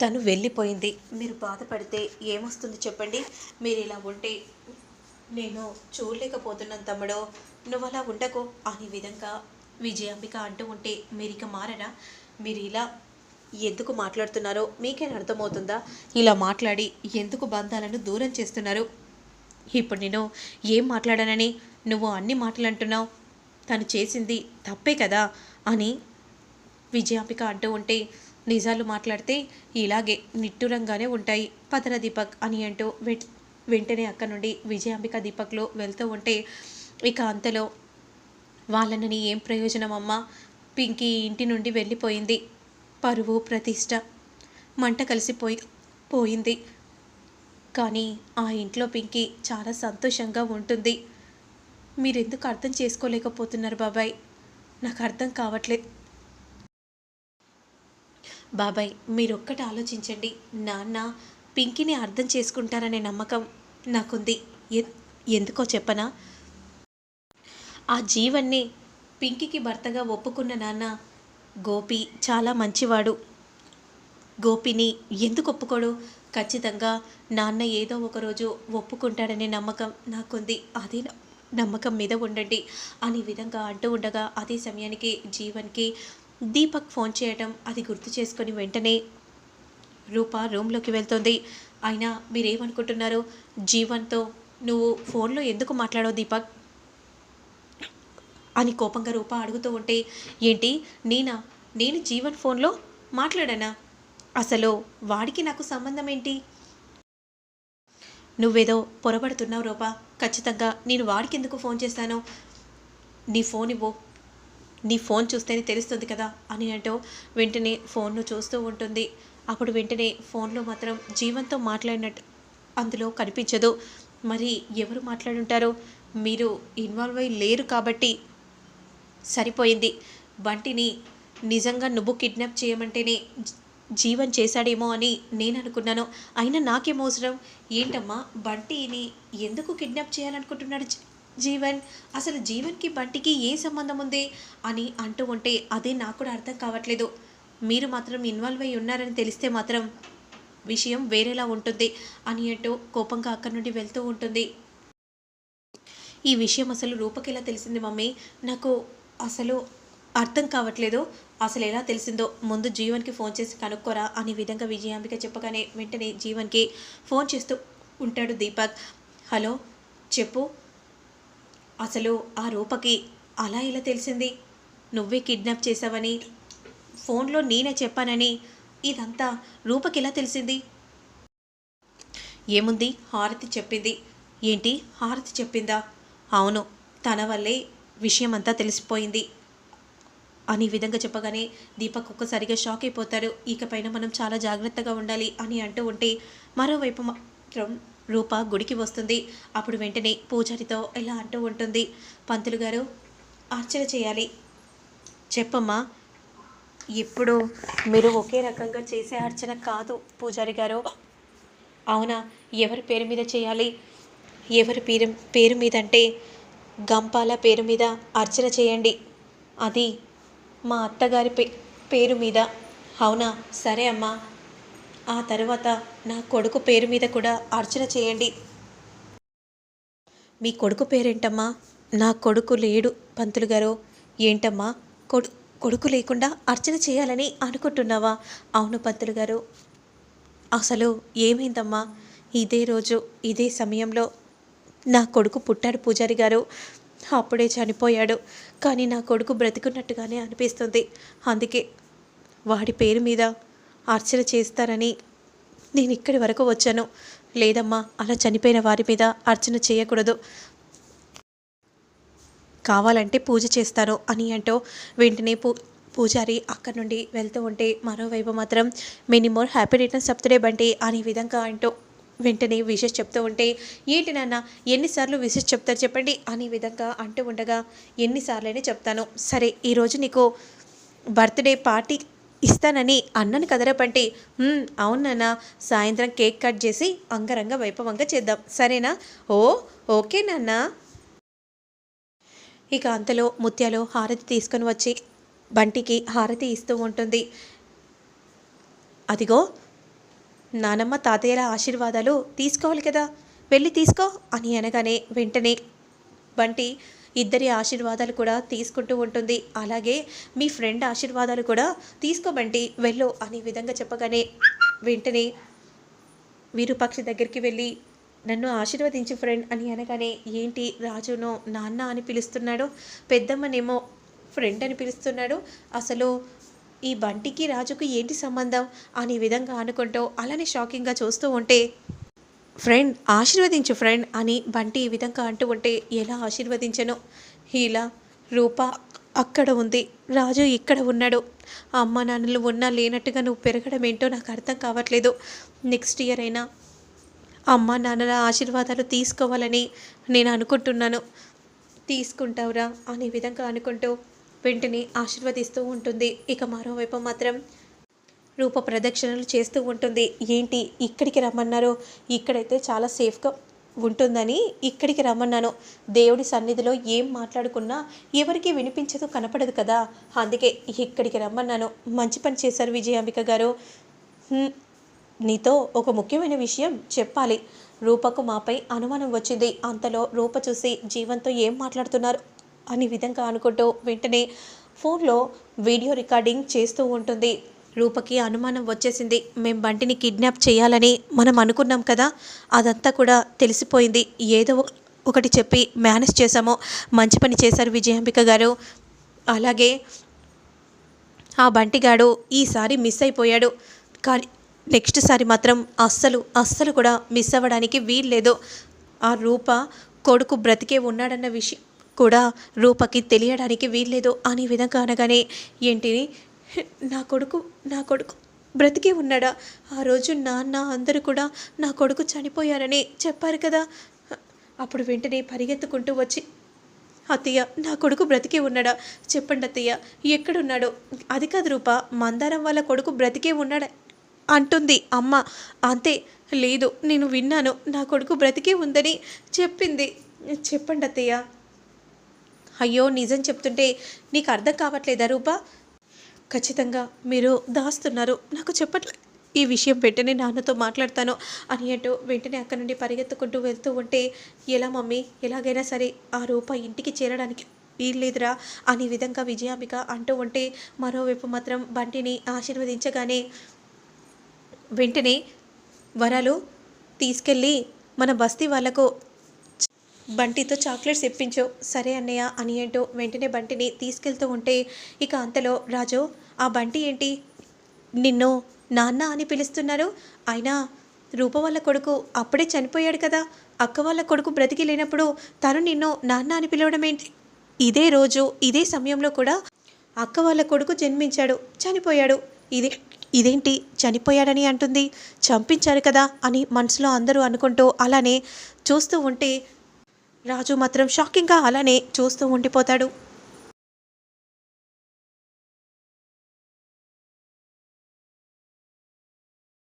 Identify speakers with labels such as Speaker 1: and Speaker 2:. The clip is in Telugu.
Speaker 1: తను వెళ్ళిపోయింది. మీరు బాధపడితే ఏమొస్తుంది చెప్పండి? మీరు ఇలా ఉంటే నేను చూడలేకపోతున్నాను తమ్ముడు. నువ్వు అలా ఉండకు అనే విధంగా విజయాంబిక అంటూ ఉంటే మీరు ఇక మారరా మీరు ఇలా ఎందుకు మాట్లాడుతున్నారో మీకేం అర్థమవుతుందా? ఇలా మాట్లాడి ఎందుకు బంధాలను దూరం చేస్తున్నారు? ఇప్పుడు నేను ఏం మాట్లాడానని నువ్వు అన్ని మాటలు అంటున్నావు? తను చేసింది తప్పే కదా అని విజయాంబిక అంటూ ఉంటే నిజాలు మాట్లాడితే ఇలాగే నిట్టూరంగానే ఉంటాయి పదర దీపక్ అని అంటూ వెంటనే అక్క నుండి విజయాంబిక దీపక్లో వెళ్తూ ఉంటే ఇక అంతలో వాళ్ళని ఏం ప్రయోజనం అమ్మా పింకీ ఇంటి నుండి వెళ్ళిపోయింది. పరువు ప్రతిష్ట. మంట కలిసిపోయి పోయింది. కానీ ఆ ఇంట్లో పింకీ చాలా సంతోషంగా ఉంటుంది. మీరెందుకు అర్థం చేసుకోలేకపోతున్నారు బాబాయ్? నాకు అర్థం కావట్లేదు బాబాయ్ మీరొక్కటి ఆలోచించండి. నాన్న పింకీని అర్థం చేసుకుంటారనే నమ్మకం నాకుంది. ఎందుకో చెప్పనా? ఆ జీవన్ని పింకీకి భర్తగా ఒప్పుకున్న నాన్న గోపి చాలా మంచివాడు. గోపిని ఎందుకు ఒప్పుకోడు? ఖచ్చితంగా నాన్న ఏదో ఒకరోజు ఒప్పుకుంటాడనే నమ్మకం నాకుంది. అదే నమ్మకం మీద ఉండండి. అనే విధంగా అంటూ ఉండగా అదే సమయానికి జీవన్కి దీపక్ ఫోన్ చేయటం అది గుర్తు చేసుకొని వెంటనే రూప రూమ్లోకి వెళ్తుంది. అయినా మీరేమనుకుంటున్నారు? జీవన్తో నువ్వు ఫోన్లో ఎందుకు మాట్లాడవు దీపక్? అని కోపంగా రూప అడుగుతూ ఉంటే ఏంటి? నేనా? నేను జీవన్ ఫోన్లో మాట్లాడానా? అసలు వాడికి నాకు సంబంధం ఏంటి నువ్వేదో పొరబడుతున్నావు రూపా. ఖచ్చితంగా నేను వాడికి ఎందుకు ఫోన్ చేశాను నీ ఫోన్ ఇవ్వు. నీ ఫోన్ చూస్తేనే తెలుస్తుంది కదా అని అంటూ వెంటనే ఫోన్ను చూస్తూ ఉంటుంది. అప్పుడు వెంటనే ఫోన్లో మాత్రం జీవంతో మాట్లాడినట్టు అందులో కనిపించదు. మరి ఎవరు మాట్లాడుంటారో? మీరు ఇన్వాల్వ్ అయి లేరు కాబట్టి సరిపోయింది. బంటిని నిజంగా నువ్వు కిడ్నాప్ చేయమంటేనే జీవన్ చేశాడేమో అని నేను అనుకున్నాను. అయినా నాకేం అవసరం? ఏంటమ్మా? బంటిని ఎందుకు కిడ్నాప్ చేయాలనుకుంటున్నాడు జీవన్? అసలు జీవన్కి బంటికి ఏ సంబంధం ఉంది? అని అంటూ ఉంటే అదే నాకు కూడా అర్థం కావట్లేదు. మీరు మాత్రం ఇన్వాల్వ్ అయి ఉన్నారని తెలిస్తే మాత్రం విషయం వేరేలా ఉంటుంది అని అంటూ కోపంగా అక్కడి నుండి వెళ్తూ ఉంటుంది. ఈ విషయం అసలు రూపకి ఎలా తెలిసింది మమ్మీ? నాకు అసలు అర్థం కావట్లేదు. అసలు ఎలా తెలిసిందో? ముందు జీవన్కి ఫోన్ చేసి కనుక్కోరా అనే విధంగా విజయాంబిక చెప్పగానే వెంటనే జీవన్కి ఫోన్ చేస్తూ ఉంటాడు దీపక్. హలో చెప్పు. అసలు ఆ రూపకి అలా ఇలా తెలిసింది? నువ్వే కిడ్నాప్ చేసావని ఫోన్లో నేనే చెప్పానని ఇదంతా రూపకి ఎలా తెలిసింది? ఏముంది? హారతి చెప్పింది. ఏంటి? హారతి చెప్పిందా? అవును తన వల్లే విషయం అంతా తెలిసిపోయింది. అని విధంగా చెప్పగానే దీపక్ ఒక్కసారిగా షాక్ అయిపోతాడు. ఇకపైన మనం చాలా జాగ్రత్తగా ఉండాలి అని అంటూ ఉంటే మరోవైపు మాత్రం రూప గుడికి వస్తుంది. అప్పుడు వెంటనే పూజారితో ఇలా అంటూ ఉంటుంది. పంతులు గారు అర్చన చేయాలి. చెప్పమ్మా. ఇప్పుడు మీరు ఒకే రకంగా చేసే అర్చన కాదు పూజారి గారు. అవునా ఎవరి పేరు మీద చేయాలి? ఎవరి పేరు పేరు మీద అంటే గంపాల పేరు మీద అర్చన చేయండి. అది మా అత్తగారి పే పేరు మీద. అవునా సరే అమ్మా. ఆ తర్వాత నా కొడుకు పేరు మీద కూడా అర్చన చేయండి. మీ కొడుకు పేరేంటమ్మా? నా కొడుకు లేడు పంతులు గారు. ఏంటమ్మా? కొడు కొడుకు లేకుండా అర్చన చేయాలని అనుకుంటున్నావా? అవును పంతులు గారు. అసలు ఏమైందమ్మా? ఇదే రోజు ఇదే సమయంలో నా కొడుకు పుట్టాడు పూజారి గారు. అప్పుడే చనిపోయాడు. కానీ నా కొడుకు బ్రతికున్నట్టుగానే అనిపిస్తుంది. అందుకే వాడి పేరు మీద అర్చన చేస్తారని నేను ఇక్కడి వరకు వచ్చాను. లేదమ్మా అలా చనిపోయిన వారి మీద అర్చన చేయకూడదు. కావాలంటే పూజ చేస్తాను అని అంటూ వెంటనే పూ పూజారి అక్కడి నుండి వెళ్తూ ఉంటే మరోవైపు మాత్రం many more happy returns of Bunty అనే విధంగా అంటూ వెంటనే విషెస్ చెప్తూ ఉంటే ఏంటి నాన్న ఎన్నిసార్లు విషెస్ చెప్తారు చెప్పండి అనే విధంగా అంటూ ఉండగా ఎన్నిసార్లైనా చెప్తాను. సరే ఈరోజు నీకు బర్త్డే పార్టీ ఇస్తానని అన్నను కదరపంటి అవునన్నా అవును సాయంత్రం కేక్ కట్ చేసి అంగరంగ వైభవంగా చేద్దాం. సరేనా? ఓ ఓకే నాన్న. ఇక అంతలో ముత్యాలు హారతి తీసుకొని వచ్చి బంటికి హారతి ఇస్తూ ఉంటుంది. అదిగో నానమ్మ తాతయ్యల ఆశీర్వాదాలు తీసుకోవాలి కదా. వెళ్ళి తీసుకో అని అనగానే వెంటనే బంటి ఇద్దరి ఆశీర్వాదాలు కూడా తీసుకుంటూ ఉంటుంది. అలాగే మీ ఫ్రెండ్ ఆశీర్వాదాలు కూడా తీసుకోమండి వెళ్ళు అనే విధంగా చెప్పగానే వెంటనే వీరుపక్షి దగ్గరికి వెళ్ళి నన్ను ఆశీర్వదించి ఫ్రెండ్ అని అనగానే ఏంటి రాజును నాన్న అని పిలుస్తున్నాడు. పెద్దమ్మనేమో ఫ్రెండ్ అని పిలుస్తున్నాడు. అసలు ఈ బంటికి రాజుకు ఏంటి సంబంధం? అనే విధంగా అనుకుంటూ అలానే షాకింగ్గా చూస్తూ ఉంటే ఫ్రెండ్ ఆశీర్వదించు ఫ్రెండ్ అని బంటి ఈ విధంగా అంటూ ఉంటే ఎలా ఆశీర్వదించను? ఇలా రూప అక్కడ ఉంది. రాజు ఇక్కడ ఉన్నాడు. అమ్మ నాన్నలు ఉన్నా లేనట్టుగా నువ్వు పెరగడం ఏంటో నాకు అర్థం కావట్లేదు. నెక్స్ట్ ఇయర్ అయినా అమ్మ నాన్నల ఆశీర్వాదాలు తీసుకోవాలని నేను అనుకుంటున్నాను. తీసుకుంటావురా అనే విధంగా అనుకుంటూ వెంటనే ఆశీర్వదిస్తూ ఉంటుంది. ఇక మరోవైపు మాత్రం రూప ప్రదక్షిణలు చేస్తూ ఉంటుంది. ఏంటి? ఇక్కడికి రమ్మన్నారు. ఇక్కడైతే చాలా సేఫ్గా ఉంటుందని ఇక్కడికి రమ్మన్నాను. దేవుడి సన్నిధిలో ఏం మాట్లాడుకున్నా ఎవరికి వినిపించదు కనపడదు కదా. అందుకే ఇక్కడికి రమ్మన్నాను. మంచి పని చేశారు విజయాంబిక గారు. నీతో ఒక ముఖ్యమైన విషయం చెప్పాలి. రూపకు మాపై అనుమానం వచ్చింది. అంతలో రూప చూసి జీవంతో ఏం మాట్లాడుతున్నారు? అని విధంగా అనుకుంటూ వెంటనే ఫోన్లో వీడియో రికార్డింగ్ చేస్తూ ఉంటుంది. రూపకి అనుమానం వచ్చేసింది. మేం బంటిని కిడ్నాప్ చేయాలని మనం అనుకున్నాం కదా అదంతా కూడా తెలిసిపోయింది. ఏదో ఒకటి చెప్పి మేనేజ్ చేశాము. మంచి పని చేశారు విజయాంబిక గారు. అలాగే ఆ బంటిగాడు ఈసారి మిస్ అయిపోయాడు. కానీ నెక్స్ట్ సారి మాత్రం అస్సలు అస్సలు కూడా మిస్ అవ్వడానికి వీల్లేదు ఆ రూప కొడుకు బ్రతికే ఉన్నాడన్న విషయం కూడా రూపకి తెలియడానికి వీల్లేదు అనే విధంగా అనగానే ఏంటిని నా కొడుకు నా కొడుకు బ్రతికే ఉన్నాడా? ఆ రోజు నాన్న అందరూ కూడా నా కొడుకు చనిపోయారని చెప్పారు కదా. అప్పుడు వెంటనే పరిగెత్తుకుంటూ వచ్చి అత్తయ్య నా కొడుకు బ్రతికే ఉన్నాడా? చెప్పండి అత్తయ్య ఎక్కడున్నాడో? అది కాదు రూప మందారం వాళ్ళ కొడుకు బ్రతికే ఉన్నాడా? అంటుంది అమ్మ. అంతే లేదు నేను విన్నాను నా కొడుకు బ్రతికే ఉందని చెప్పింది. చెప్పండి అత్తయ్య. అయ్యో నిజం చెప్తుంటే నీకు అర్థం కావట్లేదా రూపా? ఖచ్చితంగా మీరు దాస్తున్నారు. నాకు చెప్పట్లే ఈ విషయం వెంటనే నాన్నతో మాట్లాడతాను అని అంటూ వెంటనే అక్కడి నుండి పరిగెత్తుకుంటూ వెళ్తూ ఉంటే ఎలా మమ్మీ? ఎలాగైనా సరే ఆ రూప ఇంటికి చేరడానికి వీల్లేదురా? అనే విధంగా విజయాంబిక అంటూ ఉంటే మరోవైపు మాత్రం బంటిని ఆశీర్వదించగానే వెంటనే వరాలు తీసుకెళ్ళి మన బస్తీ వాళ్ళకు బంటితో చాక్లెట్స్ ఇప్పించు. సరే అన్నయ్య అని ఏంటో వెంటనే బంటిని తీసుకెళ్తూ ఉంటే ఇక అంతలో రాజు ఆ బంటి ఏంటి? నిన్ను నాన్న అని పిలుస్తున్నారు. అయినా రూప వాళ్ళ కొడుకు అప్పుడే చనిపోయాడు కదా. అక్క వాళ్ళ కొడుకు బ్రతికి లేనప్పుడు తను నిన్ను నాన్న అని పిలవడం ఏంటి? ఇదే రోజు ఇదే సమయంలో కూడా అక్క వాళ్ళ కొడుకు జన్మించాడు చనిపోయాడు. ఇదే ఇదేంటి చనిపోయాడని అంటుంది. చంపించారు కదా అని మనసులో అందరూ అనుకుంటూ అలానే చూస్తూ ఉంటే రాజు మాత్రం షాకింగ్గా అలానే చూస్తూ ఉండిపోతాడు.